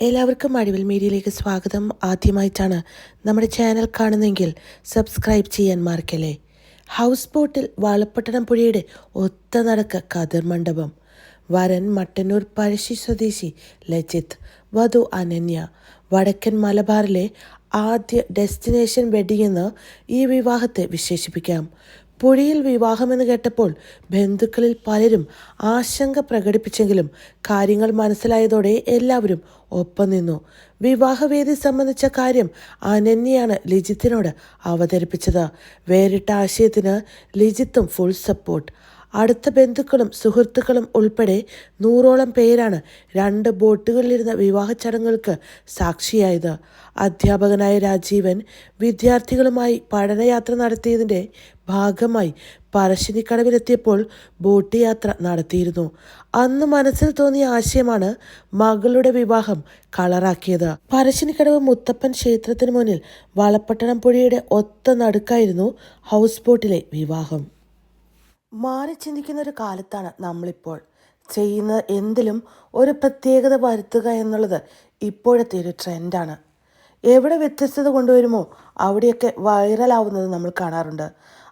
എല്ലാവർക്കും അഴിവിൽ മീഡിയയിലേക്ക് സ്വാഗതം. ആദ്യമായിട്ടാണ് നമ്മുടെ ചാനൽ കാണുന്നതെങ്കിൽ സബ്സ്ക്രൈബ് ചെയ്യാൻ മറക്കല്ലേ. ഹൗസ് ബോട്ടിൽ വാളപ്പട്ടണം പുഴയുടെ ഒത്ത നടക്ക കതിർ മണ്ഡപം. വരൻ മട്ടന്നൂർ പഴശ്ശി സ്വദേശി ലജിത് വധു അനന്യ. വടക്കൻ മലബാറിലെ ആദ്യ ഡെസ്റ്റിനേഷൻ വെഡിങ് എന്ന് ഈ വിവാഹത്തെ വിശേഷിപ്പിക്കാം. പുഴയിൽ വിവാഹമെന്ന് കേട്ടപ്പോൾ ബന്ധുക്കളിൽ പലരും ആശങ്ക പ്രകടിപ്പിച്ചെങ്കിലും കാര്യങ്ങൾ മനസ്സിലായതോടെ എല്ലാവരും ഒപ്പം നിന്നു. വിവാഹവേദി സംബന്ധിച്ച കാര്യം അനന്യയാണ് ലിജിത്തിനോട് അവതരിപ്പിച്ചത്. വേറിട്ട ആശയത്തിന് ലിജിത്തും ഫുൾ സപ്പോർട്ട് അടുത്ത ബന്ധുക്കളും സുഹൃത്തുക്കളും ഉൾപ്പെടെ നൂറോളം പേരാണ് രണ്ട് ബോട്ടുകളിലിരുന്ന വിവാഹ ചടങ്ങുകൾക്ക് സാക്ഷിയായത്. അധ്യാപകനായ രാജീവൻ വിദ്യാർത്ഥികളുമായി പഠനയാത്ര നടത്തിയതിന്റെ ഭാഗമായി പറശ്ശിനിക്കടവിലെത്തിയപ്പോൾ ബോട്ട് യാത്ര നടത്തിയിരുന്നു. അന്ന് മനസ്സിൽ തോന്നിയ ആശയമാണ് മകളുടെ വിവാഹം കളറാക്കിയത്. പറശ്ശിനിക്കടവ് മുത്തപ്പൻ ക്ഷേത്രത്തിന് മുന്നിൽ വളപ്പട്ടണം പുഴയുടെ ഒത്ത നടുക്കായിരുന്നു ഹൗസ് ബോട്ടിലെ വിവാഹം. മാറി ചിന്തിക്കുന്ന ഒരു കാലത്താണ് നമ്മളിപ്പോൾ. ചെയ്യുന്ന എന്തിലും ഒരു പ്രത്യേകത വരുത്തുക എന്നുള്ളത് ഇപ്പോഴത്തെ ഒരു ട്രെൻഡാണ്. എവിടെ വ്യത്യസ്തത കൊണ്ടുവരുമോ അവിടെയൊക്കെ വൈറലാവുന്നത് നമ്മൾ കാണാറുണ്ട്.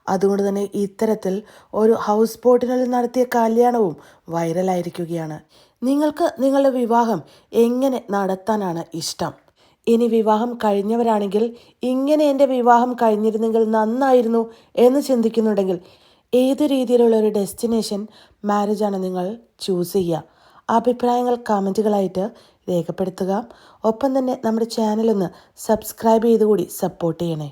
അതുകൊണ്ട് തന്നെ ഇത്തരത്തിൽ ഒരു ഹൗസ് ബോട്ടിനുള്ളിൽ നടത്തിയ കല്യാണവും വൈറലായിരിക്കുകയാണ്. നിങ്ങൾക്ക് നിങ്ങളുടെ വിവാഹം എങ്ങനെ നടത്താനാണ് ഇഷ്ടം? ഇനി വിവാഹം കഴിഞ്ഞവരാണെങ്കിൽ ഇങ്ങനെ എന്റെ വിവാഹം കഴിഞ്ഞിരുന്നെങ്കിൽ നന്നായിരുന്നു എന്ന് ചിന്തിക്കുന്നുണ്ടെങ്കിൽ ഏത് രീതിയിലുള്ള ഒരു ഡെസ്റ്റിനേഷൻ മാരേജാണ് നിങ്ങൾ ചൂസ് ചെയ്യുക. അഭിപ്രായങ്ങൾ കമന്റുകളായിട്ട് രേഖപ്പെടുത്തുക. ഒപ്പം തന്നെ നമ്മുടെ ചാനലൊന്ന് സബ്സ്ക്രൈബ് ചെയ്ത് കൂടി സപ്പോർട്ട് ചെയ്യണേ.